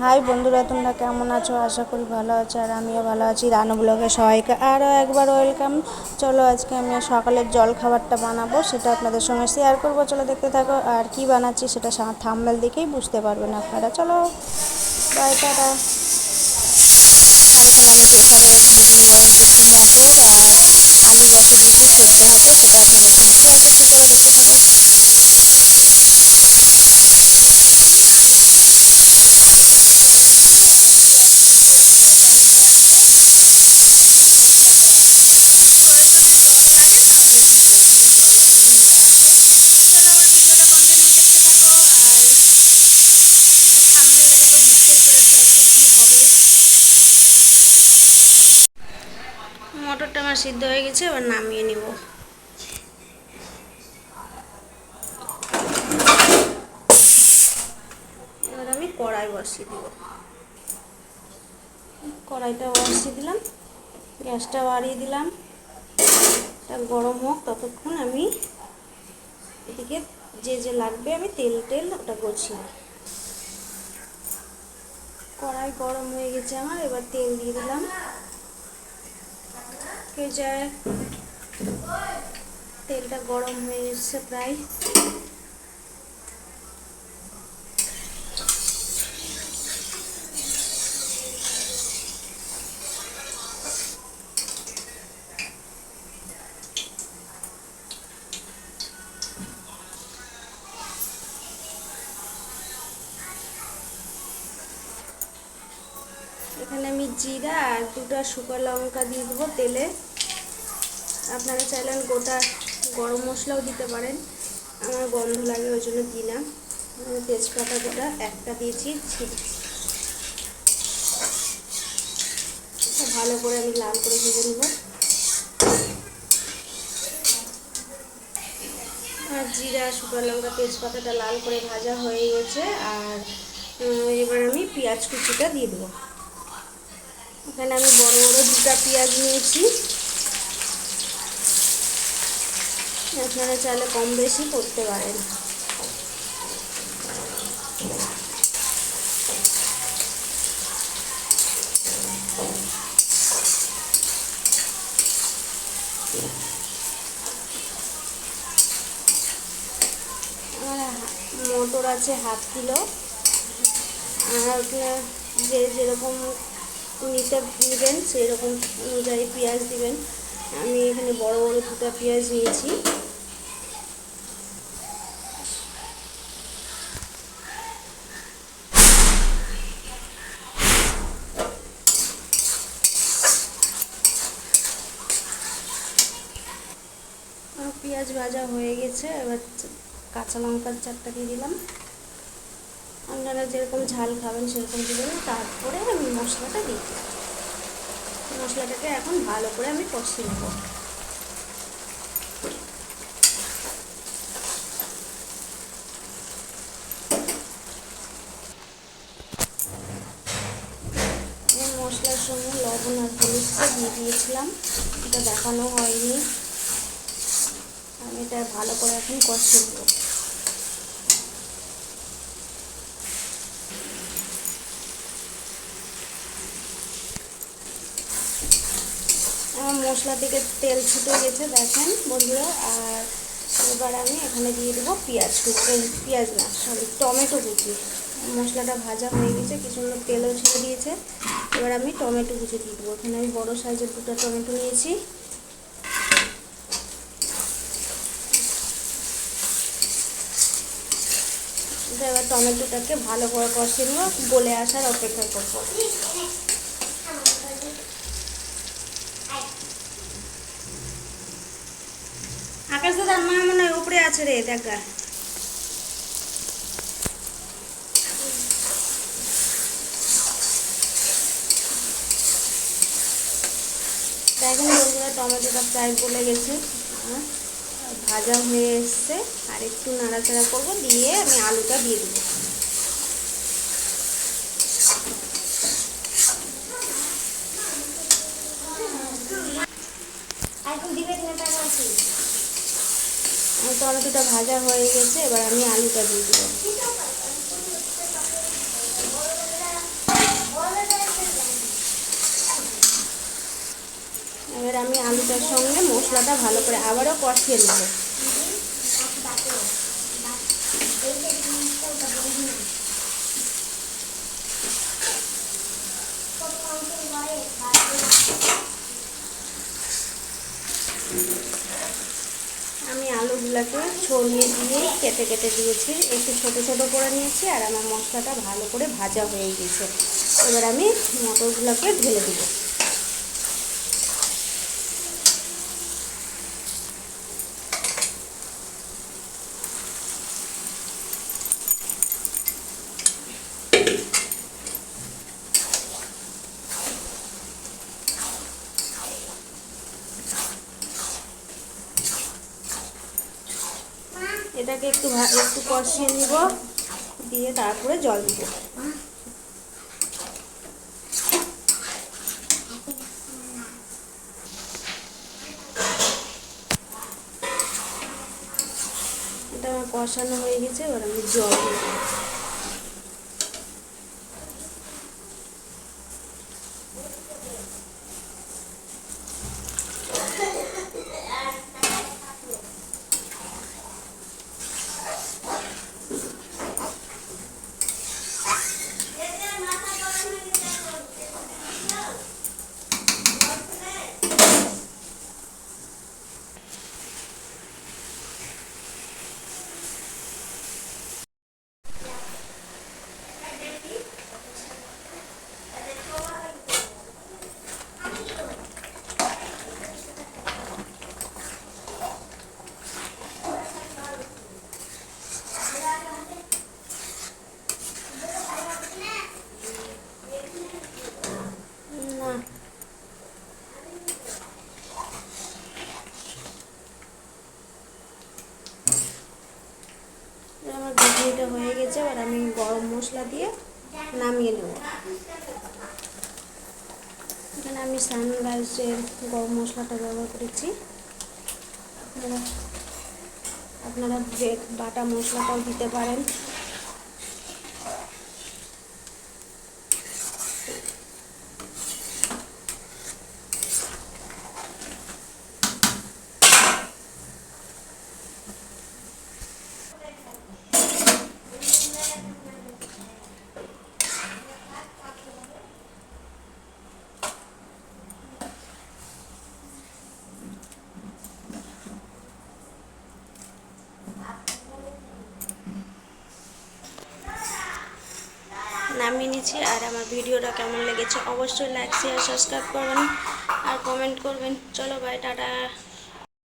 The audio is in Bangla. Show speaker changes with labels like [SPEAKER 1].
[SPEAKER 1] হাই বন্ধুরা তোমরা কেমন আছো আশা করি ভালো আছো আর আমিও ভালো আছি রানু ব্লগে সবাইকে আরও একবার ওয়েলকাম চলো আজকে আমি সকালের জল খাবারটা বানাবো সেটা আপনাদের সঙ্গে শেয়ার করব চলো দেখতে থাকো আর কি বানাচ্ছি সেটা থাম্বেল দেখেই বুঝতে পারবেন আপনারা চলো বাই টাটা এখানে আমি প্রেসারে দুদিন মটরশুঁটি গাজর আর আলু বসে দিয়েছি সেদ্ধ হতে সেটা আপনাদের সঙ্গে শেয়ার করছি চলো দেখতে থাকো মটরটা আমার সিদ্ধ হয়ে গেছে, এবার নামিয়ে নিব। এবার আমি কড়াই বসিয়ে দিব। কড়াইটা বসিয়ে দিলাম, গ্যাসটা বাড়িয়ে দিলাম। এটা গরম হোক, ততক্ষণ আমি এদিকে যে যে লাগবে আমি তেল টেল ওটা গোছিয়ে কড়াই গরম হয়ে গেছে আমার, এবার তেল দিয়ে দিলাম। হয়ে যায়। তেলটা গরম হয়ে এসছে প্রায়। এখানে আমি জিরা আর দুটা শুকনো লঙ্কা দিয়ে দেবো তেলে। আপনারা চাইলেন গোটা গরম মশলাও দিতে পারেন। আমার গন্ধ লাগে ওই জন্য দিই না তেজপাতা গোটা একটা দিয়েছি ভালো করে আমি লাল করে ভেজে নেব। আর জিরা, শুকনো লঙ্কা, তেজপাতাটা লাল করে ভাজা হয়ে গেছে। আর এবার আমি পেঁয়াজ কুচিটা দিয়ে দেবো। এখানে আমি বড় বড় দুটা পেঁয়াজ নিয়েছি। আপনারা চাইলে কম বেশি করতে পারেন। মোটর আছে হাফ কিলো। আর যে যেরকম নিতে নেবেন সেরকম অনুযায়ী পেঁয়াজ দিবেন। আমি এখানে বড় বড় দুটো পেঁয়াজ নিয়েছি। পেঁয়াজ ভাজা হয়ে গেছে, এবার কাঁচা লঙ্কার চারটা দিয়ে দিলাম। আপনারা যেরকম ঝাল খাবেন সেরকম দিয়ে দেবেন, তারপরে আমি মশলাটা দিই মশলাটাকে এখন ভালো করে আমি কষিয়ে নেব। মশলার সঙ্গে লবণ আর হলুদটা দিয়ে দিয়েছিলাম, এটা দেখানো হয়নি। আমি এটা ভালো করে এখন কষিয়ে নেব। আমার মশলা থেকে তেল ছুটে গেছে, দেখেন বন্ধুরা, আর এবার আমি এখানে দিয়ে দেবো পেঁয়াজ কুচি পেঁয়াজ না, সরি, টমেটো কুচি। মশলাটা ভাজা হয়ে গেছে, কিছু লোক তেলও ছেড়ে দিয়েছে। এবার আমি টমেটো কুচি দিয়ে দেবো। এখানে আমি বড়ো সাইজের দুটো টমেটো নিয়েছি। এবার টমেটোটাকে ভালো করে কষিয়ে নেব গলে আসার অপেক্ষা করব। আকাশ দাদার মা মনে হয় উপরে আছে রে, দেখা টমেটোটা প্রায় গেছে। ভাজা হয়ে এসছে। আর একটু নাড়াচাড়া করব, দিয়ে আমি আলুটা দিয়ে দেবো। আলু টমেটোটা ভাজা হয়ে গেছে, এবার আমি আলুটা দিয়ে দেবো এবার আমি আলুটার সঙ্গে মশলাটা ভালো করে আবারও কষিয়ে নেব Thank you. আমি আলুগুলোকে ছড়িয়ে দিয়ে কেটে কেটে দিয়েছি। একটু ছোটো ছোটো করে নিয়েছি আর আমার মশলাটা ভালো করে ভাজা হয়ে গেছে। এবার আমি মটরগুলোকে ঢেলে দেবো। এটাকে একটু একটু কষিয়ে নিব। দিয়ে তারপরে জল দিব। এটা আমার কষানো হয়ে গেছে, এবার আমি জল দিব না এবার আমার হয়ে গেছে, এবার আমি গরম মশলা দিয়ে নামিয়ে নেব। এখানে আমি সানরাইজের গরম মশলাটা ব্যবহার করেছি। আপনারা আপনারা ব্রেড, বাটা মশলাটাও দিতে পারেন। নামিয়ে নিচ্ছি আর আমার ভিডিওটা কেমন লেগেছে অবশ্যই লাইক শেয়ার সাবস্ক্রাইব করবেন আর কমেন্ট করবেন। চলো বাই টাটা।